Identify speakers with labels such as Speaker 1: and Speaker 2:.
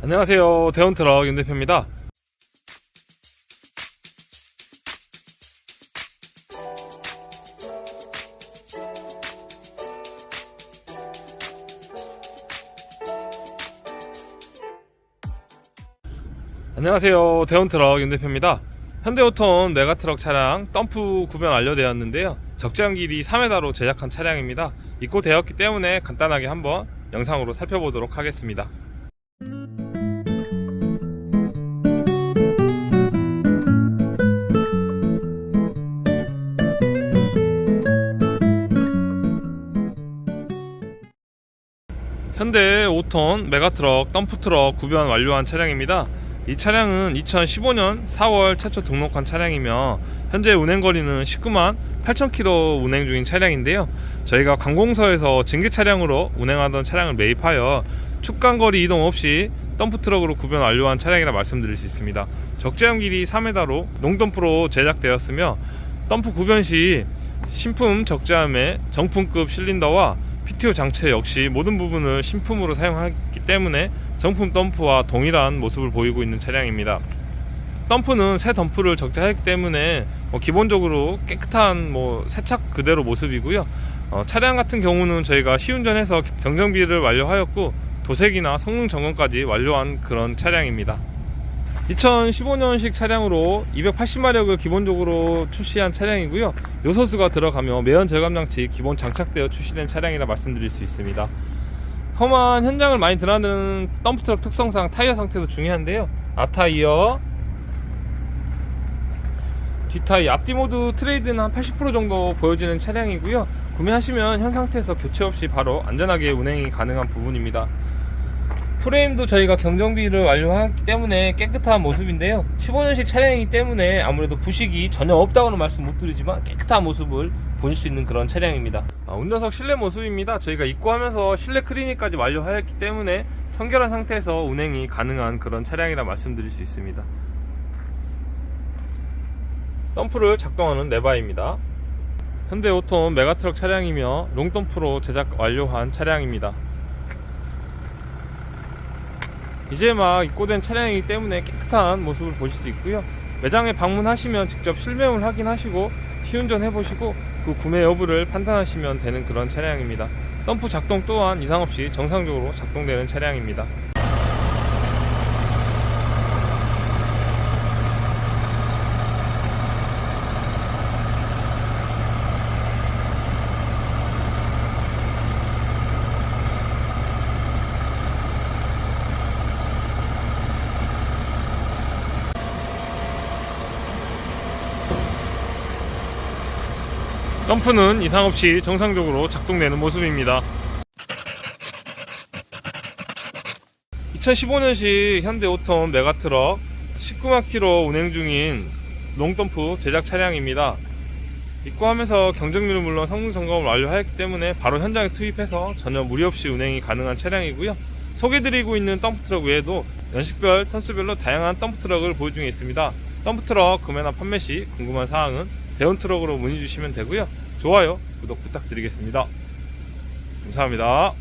Speaker 1: 안녕하세요. 대원트럭 윤 대표입니다. 안녕하세요. 대원트럭 윤 대표입니다. 현대오톤 메가트럭 차량 덤프 구변 완료되었는데요. 적재한 길이 3m로 제작한 차량입니다. 입고되었기 때문에 간단하게 한번 영상으로 살펴보도록 하겠습니다. 현대 5톤 메가트럭 덤프트럭 구변 완료한 차량입니다. 이 차량은 2015년 4월 최초 등록한 차량이며 현재 운행거리는 19만 8천 킬로 운행 중인 차량인데요. 저희가 관공서에서 증기 차량으로 운행하던 차량을 매입하여 축간거리 이동 없이 덤프트럭으로 구변 완료한 차량이라 말씀드릴 수 있습니다. 적재함 길이 3m로 농덤프로 제작되었으며 덤프 구변 시 신품 적재함의 정품급 실린더와 PTO 장치 역시 모든 부분을 신품으로 사용하기 때문에 정품 덤프와 동일한 모습을 보이고 있는 차량입니다. 덤프는 새 덤프를 적재하기 때문에 뭐 기본적으로 깨끗한 뭐 세차 그대로 모습이고요. 어, 차량 같은 경우는 저희가 시운전해서 경정비를 완료하였고 도색이나 성능 점검까지 완료한 그런 차량입니다. 2015년식 차량으로 280마력을 기본적으로 출시한 차량이고요. 요소수가 들어가며 매연 절감 장치 기본 장착되어 출시된 차량이라 말씀드릴 수 있습니다. 험한 현장을 많이 드나드는 덤프트럭 특성상 타이어 상태도 중요한데요. 앞 타이어, 뒷 타이어, 앞뒤 모두 트레이드는 한 80% 정도 보여지는 차량이고요. 구매하시면 현 상태에서 교체 없이 바로 안전하게 운행이 가능한 부분입니다. 프레임도 저희가 경정비를 완료하기 때문에 깨끗한 모습인데요. 15년식 차량이기 때문에 아무래도 부식이 전혀 없다고는 말씀 못 드리지만 깨끗한 모습을 보실 수 있는 그런 차량입니다. 아, 운전석 실내 모습입니다. 저희가 입고하면서 실내 클리닉까지 완료하였기 때문에 청결한 상태에서 운행이 가능한 그런 차량이라 말씀드릴 수 있습니다. 덤프를 작동하는 레바입니다. 현대 오톤 메가트럭 차량이며 롱덤프로 제작 완료한 차량입니다 이제 막 입고된 차량이기 때문에 깨끗한 모습을 보실 수 있고요. 매장에 방문하시면 직접 실매물 확인하시고 시운전 해보시고 그 구매 여부를 판단하시면 되는 그런 차량입니다. 덤프 작동 또한 이상 없이 정상적으로 작동되는 차량입니다. 덤프는 이상 없이 정상적으로 작동되는 모습입니다. 2015년식 현대 오톤 메가트럭 19만 킬로 운행 중인 롱덤프 제작 차량입니다. 입고하면서 경정비는 물론 성능 점검을 완료하였기 때문에 바로 현장에 투입해서 전혀 무리 없이 운행이 가능한 차량이고요. 소개드리고 있는 덤프트럭 외에도 연식별, 턴수별로 다양한 덤프트럭을 중에 있습니다. 덤프트럭 구매나 판매 시 궁금한 사항은 대원트럭으로 문의 주시면 되고요. 좋아요, 구독 부탁드리겠습니다. 감사합니다.